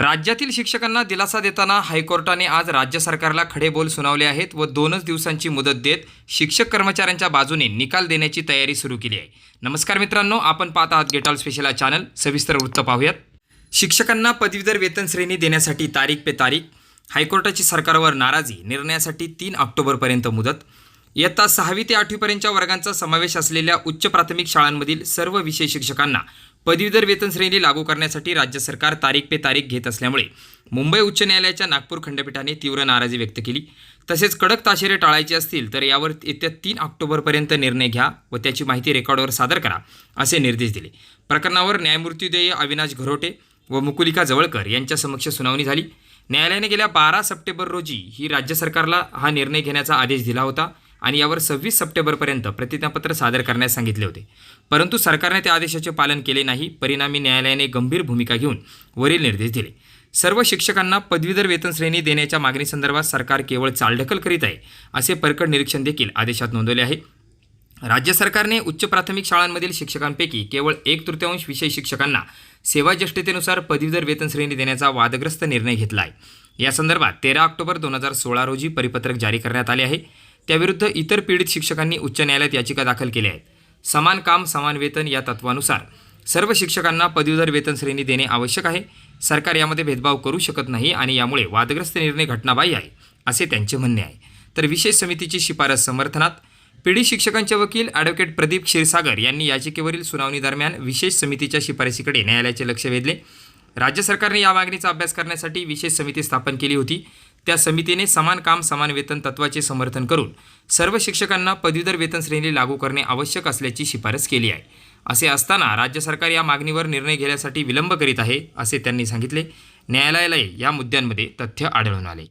राज्यातील शिक्षकांना दिलासा देताना हायकोर्टाने आज राज्य सरकारला खडे बोल सुनावले आहेत व दोनच दिवसांची मुदत देत शिक्षक कर्मचाऱ्यांच्या बाजूने निकाल देण्याची तयारी सुरू केली आहे. नमस्कार मित्रांनो आपण पाहत आहात गेटॉल स्पेशल चॅनल सविस्तर वृत्त पाहूयात. शिक्षकांना पदवीधर वेतन श्रेणी देण्यासाठी तारीख पे तारीख हायकोर्टाची सरकारवर नाराजी निर्णयासाठी तीन ऑक्टोबरपर्यंत मुदत. इयत्ता सहावी ते आठवीपर्यंतच्या वर्गांचा समावेश असलेल्या उच्च प्राथमिक शाळांमधील सर्व विषय शिक्षकांना पदवीधर वेतन श्रेणी लागू करण्यासाठी राज्य सरकार तारीख पे तारीख घेत असल्यामुळे मुंबई उच्च न्यायालयाच्या नागपूर खंडपीठाने तीव्र नाराजी व्यक्त केली. तसेच कडक ताशेरे टाळायचे असतील तर यावर येत्या तीन ऑक्टोबरपर्यंत निर्णय घ्या व त्याची माहिती रेकॉर्डवर सादर करा असे निर्देश दिले. प्रकरणावर न्यायमूर्तीदेय अविनाश घरोटे व मुकुलिका जवळकर यांच्या समक्ष सुनावणी झाली. न्यायालयाने गेल्या बारा सप्टेंबर रोजी ही राज्य सरकारला हा निर्णय घेण्याचा आदेश दिला होता. आणि यावर सव्वीस सप्टेंबरपर्यंत प्रतिज्ञापत्र सादर करण्यास सांगितले होते. परंतु सरकारने त्या आदेशाचे पालन केले नाही. परिणामी न्यायालयाने गंभीर भूमिका घेऊन वरील निर्देश दिले. सर्व शिक्षकांना पदवीधर वेतन श्रेणी देण्याच्या मागणीसंदर्भात सरकार केवळ चालढकल करीत आहे असे परकड निरीक्षण देखील आदेशात नोंदवले आहे. राज्य सरकारने उच्च प्राथमिक शाळांमधील शिक्षकांपैकी केवळ एक तृतीयांश विषय शिक्षकांना सेवाज्येष्ठतेनुसार पदवीधर वेतन श्रेणी देण्याचा वादग्रस्त निर्णय घेतला आहे. या संदर्भात तेरा ऑक्टोबर दोन हजार सोळा रोजी परिपत्रक जारी करण्यात आले आहे. त्याविरुद्ध इतर पीडित शिक्षकांनी उच्च न्यायालयात याचिका दाखल केल्या आहेत. समान काम समान वेतन या तत्वानुसार सर्व शिक्षकांना पदवीधर वेतन श्रेणी देणे आवश्यक आहे. सरकार यामध्ये भेदभाव करू शकत नाही आणि यामुळे वादग्रस्त निर्णय घटनाबाह्य आहे असे त्यांचे म्हणणे आहे. तर विशेष समितीची शिफारस समर्थनात पीडित शिक्षकांचे वकील ॲडव्होकेट प्रदीप क्षीरसागर यांनी याचिकेवरील सुनावणीदरम्यान विशेष समितीच्या शिफारसीकडे न्यायालयाचे लक्ष वेधले. राज्य सरकारने या मागणीचा अभ्यास करण्यासाठी विशेष समिती स्थापन केली होती. त्या समितीने समान काम समान वेतन तत्वाचे समर्थन करून सर्व शिक्षकांना पदवीधर वेतन श्रेणी लागू करणे आवश्यक असल्याची शिफारस केली आहे. असे असताना राज्य सरकार या मागणीवर निर्णय घेण्यासाठी विलंब करीत आहे असे त्यांनी सांगितले. न्यायालयालाही या मुद्द्यांमध्ये तथ्य आढळून आले.